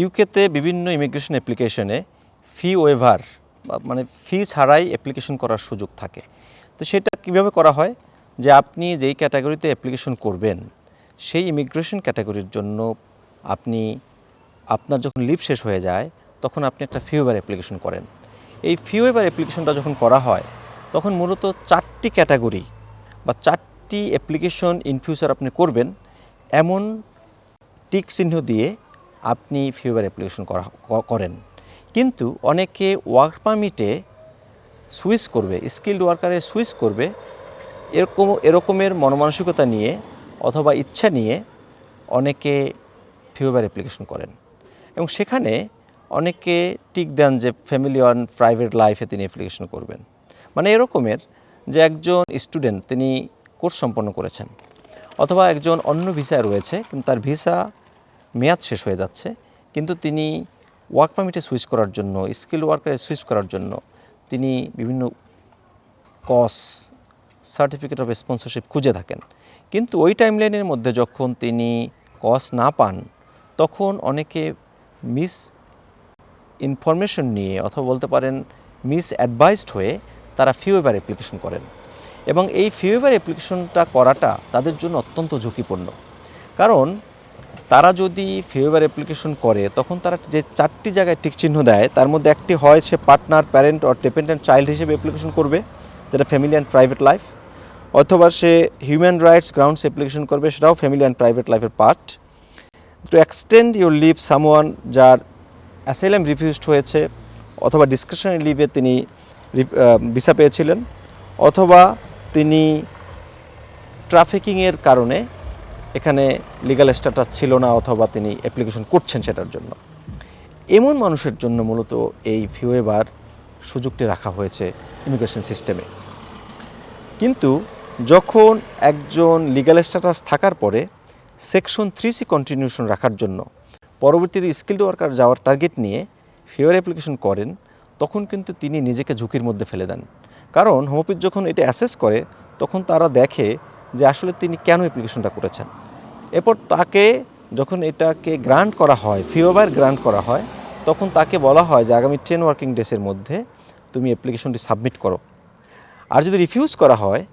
ইউকেতে বিভিন্ন ইমিগ্রেশন অ্যাপ্লিকেশনে ফি ওয়েভার বা মানে ফি ছাড়াই অ্যাপ্লিকেশন করার সুযোগ থাকে। তো সেটা কীভাবে করা হয়? যে আপনি যেই ক্যাটাগরিতে অ্যাপ্লিকেশন করবেন, সেই ইমিগ্রেশন ক্যাটাগরির জন্য আপনি, আপনার যখন লিভ শেষ হয়ে যায়, তখন আপনি একটা ফি ওয়েভার অ্যাপ্লিকেশন করেন। এই ফি ওয়েভার অ্যাপ্লিকেশনটা যখন করা হয়, তখন মূলত চারটি ক্যাটাগরি বা চারটি অ্যাপ্লিকেশন ইন ফিউচার আপনি করবেন, এমন টিক চিহ্ন দিয়ে আপনি ফিউবার অ্যাপ্লিকেশন করা করেন। কিন্তু অনেকে ওয়ার্ক পারমিটে সুইচ করবে, স্কিল্ড ওয়ার্কারে সুইচ করবে, এরকম, এরকমের মনমানসিকতা নিয়ে অথবা ইচ্ছা নিয়ে অনেকে ফিউবার অ্যাপ্লিকেশন করেন। এবং সেখানে অনেকে টিক দেন যে ফ্যামিলি অন প্রাইভেট লাইফে তিনি অ্যাপ্লিকেশন করবেন। মানে এরকমের যে একজন স্টুডেন্ট তিনি কোর্স সম্পন্ন করেছেন। অথবা একজন অন্য ভিসায় রয়েছে, কিন্তু তার ভিসা মেয়াদ শেষ হয়ে যাচ্ছে, কিন্তু তিনি ওয়ার্ক পারমিটে সুইচ করার জন্য স্কিল ওয়ার্কারে সুইচ করার জন্য তিনি বিভিন্ন কস সার্টিফিকেট অফ স্পন্সরশিপ খুঁজে থাকেন। কিন্তু ওই টাইমলাইনের মধ্যে যখন তিনি কস না পান, তখন অনেকে মিস ইনফরমেশন নিয়ে অথবা বলতে পারেন মিস অ্যাডভাইসড হয়ে তারা ফিওয়েবার অ্যাপ্লিকেশন করেন। এবং এই ফিওয়েবার অ্যাপ্লিকেশনটা করাটা তাদের জন্য অত্যন্ত ঝুঁকিপূর্ণ। কারণ তারা যদি ফিওয়েবার অ্যাপ্লিকেশন করে, তখন তারা যে চারটি জায়গায় টিক চিহ্ন দেয়, তার মধ্যে একটি হয় সে partner parent or dependent child হিসেবে অ্যাপ্লিকেশন করবে, যেটা ফ্যামিলি অ্যান্ড প্রাইভেট লাইফ অথবা সে হিউম্যান রাইটস গ্রাউন্ডস অ্যাপ্লিকেশন করবে, সেটাও ফ্যামিলি অ্যান্ড প্রাইভেট লাইফের part two extend your leave someone যার অ্যাসাইলাম রিফিউজড হয়েছে, অথবা ডিসক্রিপশনারি লিভে তিনি ভিসা পেয়েছিলেন, অথবা তিনি ট্রাফিকিংয়ের কারণে এখানে লিগাল স্ট্যাটাস ছিল না অথবা তিনি অ্যাপ্লিকেশন করছেন সেটার জন্য। এমন মানুষের জন্য মূলত এই ফিওয়েবার সুযোগটি রাখা হয়েছে ইমিগ্রেশন সিস্টেমে কিন্তু যখন একজন লিগাল স্ট্যাটাস থাকার পরে সেকশন থ্রি সি কন্টিনিউশন রাখার জন্য পরবর্তীতে স্কিল্ড ওয়ার্কার যাওয়ার টার্গেট নিয়ে ফিওর অ্যাপ্লিকেশন করেন, তখন কিন্তু তিনি নিজেকে ঝুঁকির মধ্যে ফেলে দেন। কারণ হোমোপিট যখন এটা অ্যাসেস করে, তখন তারা দেখে যে আসলে তিনি কেন অ্যাপ্লিকেশনটা করেছেন। এরপর তাকে যখন এটাকে গ্রান্ট করা হয় ফিওবার গ্রান্ট করা হয়, তখন তাকে বলা হয় যে আগামী টেন ওয়ার্কিং ডেসের মধ্যে তুমি অ্যাপ্লিকেশনটি সাবমিট করো। আর যদি রিফিউজ করা হয়,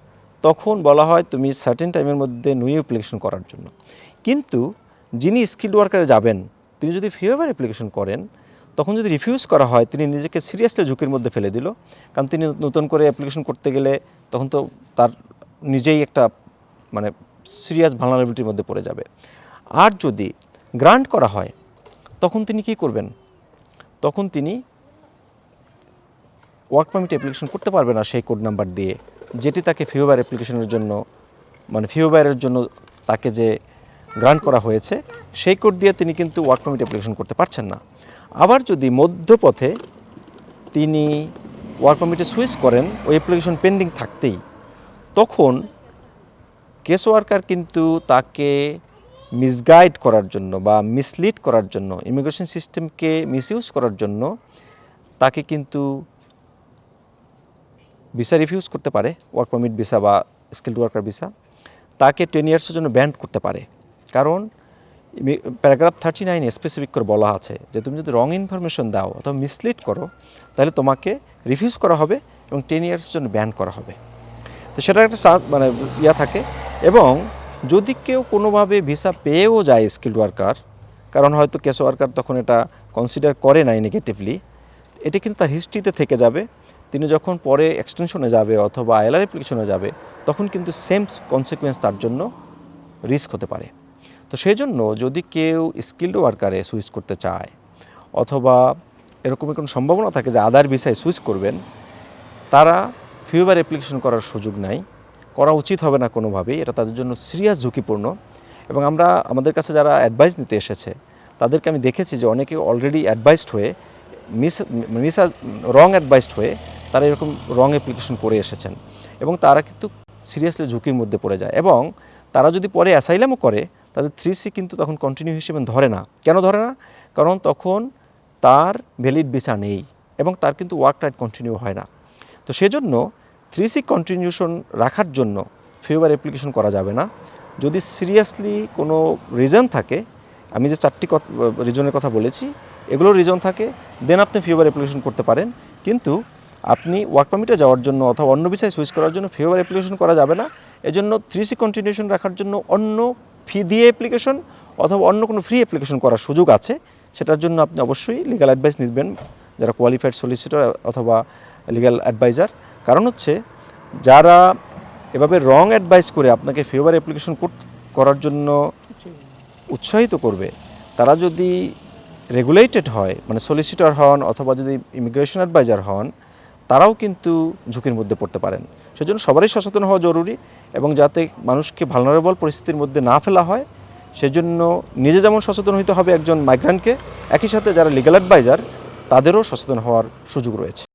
তখন বলা হয় তুমি সার্টেন টাইমের মধ্যে নিউ অ্যাপ্লিকেশন করার জন্য। কিন্তু যিনি স্কিল্ড ওয়ার্কারে যাবেন, তিনি যদি ফিওভার অ্যাপ্লিকেশন করেন, তখন যদি রিফিউজ করা হয়, তিনি নিজেকে সিরিয়াসলি ঝুঁকির মধ্যে ফেলে দিল। কারণ তিনি নতুন করে অ্যাপ্লিকেশন করতে গেলে তখন তো তার নিজেই একটা মানে সিরিয়াস ভালনারেবিলিটির মধ্যে পড়ে যাবে। আর যদি গ্রান্ট করা হয়, তখন তিনি কি করবেন? তখন তিনি ওয়ার্ক পারমিট অ্যাপ্লিকেশন করতে পারবে না সেই কোড নাম্বার দিয়ে, যেটি তাকে ফিওবার অ্যাপ্লিকেশনের জন্য মানে ফিওবারের জন্য তাকে যে গ্রান্ট করা হয়েছে, সেই কোড দিয়ে তিনি কিন্তু ওয়ার্ক পারমিট অ্যাপ্লিকেশন করতে পারছেন না। আবার যদি মধ্যপথে তিনি ওয়ার্ক পারমিটে সুইচ করেন, ওই অ্যাপ্লিকেশন পেন্ডিং থাকতেই, তখন কেস ওয়ার্কার কিন্তু তাকে মিসগাইড করার জন্য বা মিসলিড করার জন্য ইমিগ্রেশন সিস্টেমকে মিসইউজ করার জন্য তাকে কিন্তু ভিসা রিফিউজ করতে পারে ওয়ার্ক পারমিট ভিসা বা স্কিল্ড ওয়ার্কার ভিসা তাকে টেন ইয়ার্সের জন্য ব্যান্ড করতে পারে। কারণ প্যারাগ্রাফ থার্টি নাইন স্পেসিফিক করে বলা আছে যে তুমি যদি রং ইনফরমেশন দাও অথবা মিসলিড করো, তাহলে তোমাকে রিফিউজ করা হবে এবং টেন ইয়ার্সের জন্য ব্যান করা হবে। তো সেটার একটা মানে ইয়া থাকে এবং যদি কেউ কোনোভাবে ভিসা পেয়েও যায় স্কিল্ড ওয়ার্কার কারণ হয়তো কেস ওয়ার্কার তখন এটা কনসিডার করে নাই নেগেটিভলি এটা কিন্তু তার হিস্ট্রিতে থেকে যাবে। তিনি যখন পরে এক্সটেনশনে যাবে অথবা আইএলআর অ্যাপ্লিকেশনে যাবে, তখন কিন্তু সেম কনসিকুয়েন্স তার জন্য রিস্ক হতে পারে। তো সেই জন্য যদি কেউ স্কিল্ড ওয়ার্কারে সুইচ করতে চায়, অথবা এরকমই কোনো সম্ভাবনা থাকে যে আদার ভিসায় সুইচ করবেন, তারা ফিউবার অ্যাপ্লিকেশন করার সুযোগ নাই। করা উচিত হবে না কোনোভাবেই। এটা তাদের জন্য সিরিয়াস ঝুঁকিপূর্ণ। এবং আমরা, আমাদের কাছে যারা অ্যাডভাইস নিতে এসেছে, তাদেরকে আমি দেখেছি যে অনেকে অলরেডি অ্যাডভাইসড হয়ে মিস মিস রং অ্যাডভাইসড হয়ে, তারা এরকম রং অ্যাপ্লিকেশন করে এসেছেন। এবং তারা কিন্তু সিরিয়াসলি ঝুঁকির মধ্যে পড়ে যায়। এবং তারা যদি পরে অ্যাসাইলামও করে, তাদের থ্রি সি কিন্তু তখন কন্টিনিউ হিসেবে ধরে না। কেন ধরে না? কারণ তখন তার ভ্যালিড ভিসা নেই। এবং তার কিন্তু ওয়ার্ক রাইট কন্টিনিউ হয় না। তো সেজন্য থ্রি কন্টিনিউশন রাখার জন্য ফিওবার অ্যাপ্লিকেশন করা যাবে না। যদি সিরিয়াসলি কোনো রিজন থাকে, আমি যে চারটি রিজনের কথা বলেছি এগুলোর রিজন থাকে, দেন আপনি ফিওভার অ্যাপ্লিকেশন করতে পারেন। কিন্তু আপনি ওয়ার্ক পারমিটে যাওয়ার জন্য অথবা অন্য বিষয়ে সুইচ করার জন্য ফিওভার অ্যাপ্লিকেশন করা যাবে না। এজন্য থ্রি সি কন্টিনিউশন রাখার জন্য অন্য ফি দিয়ে অ্যাপ্লিকেশন অথবা অন্য কোনো ফ্রি অ্যাপ্লিকেশন করার সুযোগ আছে। সেটার জন্য আপনি অবশ্যই লিগাল অ্যাডভাইস নিবেন, যারা কোয়ালিফাইড সলিসিটর অথবা লিগাল অ্যাডভাইজার কারণ হচ্ছে যারা এভাবে রং অ্যাডভাইস করে আপনাকে ফেভার অ্যাপ্লিকেশন করার জন্য উৎসাহিত করবে, তারা যদি রেগুলেটেড হয় মানে সলিসিটর হন অথবা যদি ইমিগ্রেশন অ্যাডভাইজার হন, তারাও কিন্তু ঝুঁকির মধ্যে পড়তে পারেন। সেজন্য সবারই সচেতন হওয়া জরুরি এবং যাতে মানুষকে ভালনারেবল পরিস্থিতির মধ্যে না ফেলা হয়, সেজন্য নিজে যেমন সচেতন হইতে হবে একজন মাইগ্রান্টকে একই সাথে যারা লিগাল অ্যাডভাইজার তাদেরও সচেতন হওয়ার সুযোগ রয়েছে।